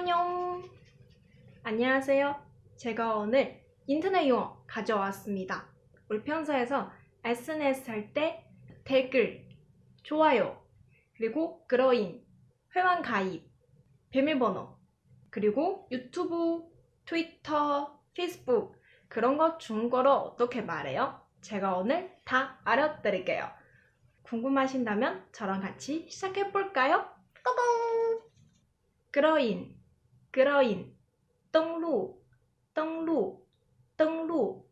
안녕 안녕하세요 제가 오늘 인터넷 용어 가져왔습니다 우리 평소에서 SNS 할 때 댓글, 좋아요, 그리고 그로인 회원 가입, 비밀번호, 그리고 유튜브, 트위터, 페이스북 그런 거 중국어로 어떻게 말해요? 제가 오늘 다 알려드릴게요 궁금하신다면 저랑 같이 시작해볼까요? 고고! 그로인 login，登录，登录，登录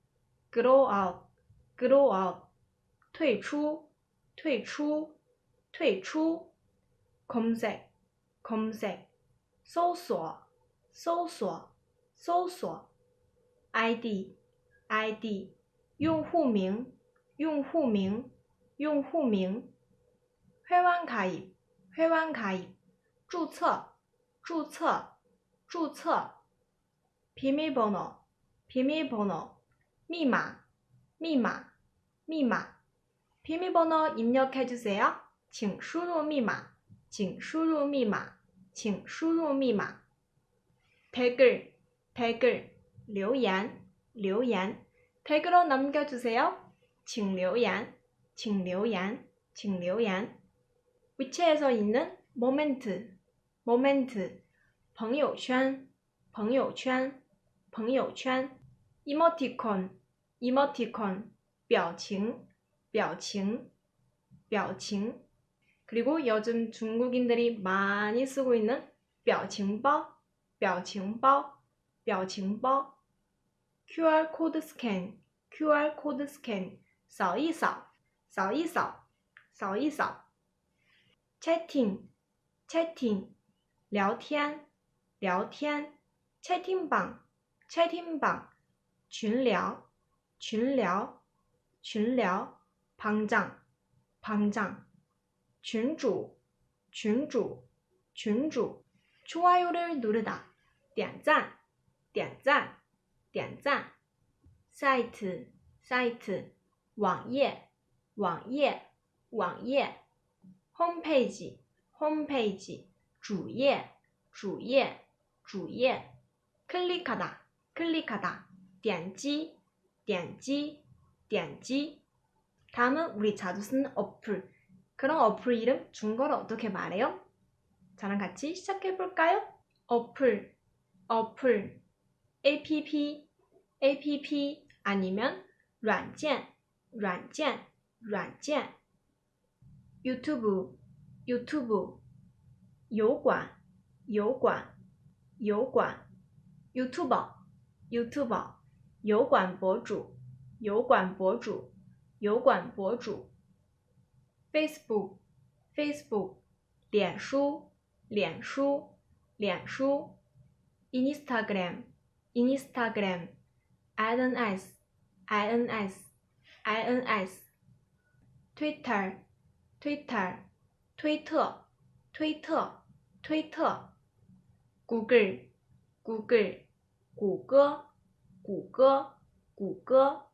，logout，logout，退出，退出，退出，conse，conse，搜索，搜索，搜索，id，id，用户名，用户名，用户名，how can i，how can i，注册，注册。注册 비밀번호, 비밀번호, 미마, 미마, 미마. 비밀번호 입력해주세요. 请输入密码,请输入密码,请输入密码. 댓글, 댓글, 留言,留言. 댓글로 남겨주세요. 请留言,请留言,请留言. 위치에서 있는 모멘트, 모멘트. 朋友圈,朋友圈,朋友圈. e m o o t i c n e m o t i c o n 表情,表情,表情. 그리고 요즘 중국인들이 많이 쓰고 있는 表情包,表情包,表情包. QR 코드 스캔, QR 코드 스캔, 扫一扫,扫一扫,扫一扫. 채팅, 채팅, 聊天.聊天，c 天榜，n g 榜，群聊，群聊，群聊，膨胀，膨胀，群主，群主，群主，初二有点读得大，点赞，点赞，点赞，site，site，网页，网页，网页，homepage，homepage，主页，主页。主页 클릭하다 클릭하다 点击点击点击 다음은 우리 자주 쓰는 어플 그런 어플 이름 중국어로 어떻게 말해요? 저랑 같이 시작해볼까요? 어플 어플 app app 아니면 软件软件软件 유튜브 유튜브 요관 요관 油管，YouTube，YouTube，油管博主，油管博主，油管博主，Facebook，Facebook，脸书，脸书，脸书，Instagram，Instagram，INS，INS，INS，Twitter，Twitter，推特，推特，推特。Google，Google，谷歌，谷歌，谷歌。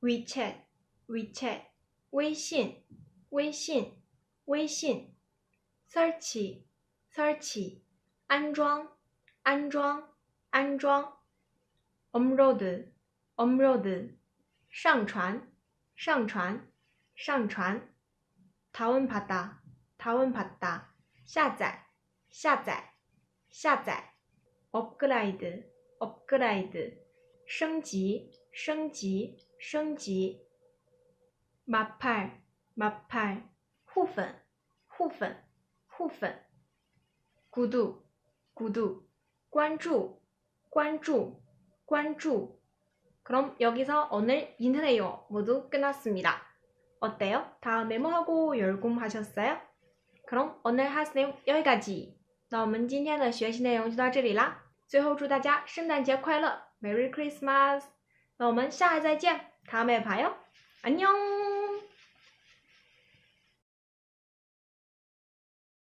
WeChat，WeChat，微信，微信，微信。Search，Search，安装，安装，安装。Upload，Upload，上传，上传，上传。Taunpa d a t p a a 下载，下载。下载 업그레이드 업그레이드 升级升级升级 마팔 마팔 후粉 후粉 후粉 구두 구두 关注关注关注 그럼 여기서 오늘 인터넷 영 모두 끝났습니다. 어때요? 다 메모하고 열공하셨어요? 그럼 오늘 하스님 여기까지! 那我们今天的学习内容就到这里啦，最后祝大家圣诞节快乐，Merry Christmas！那我们下次再见，卡美牌哟，安妮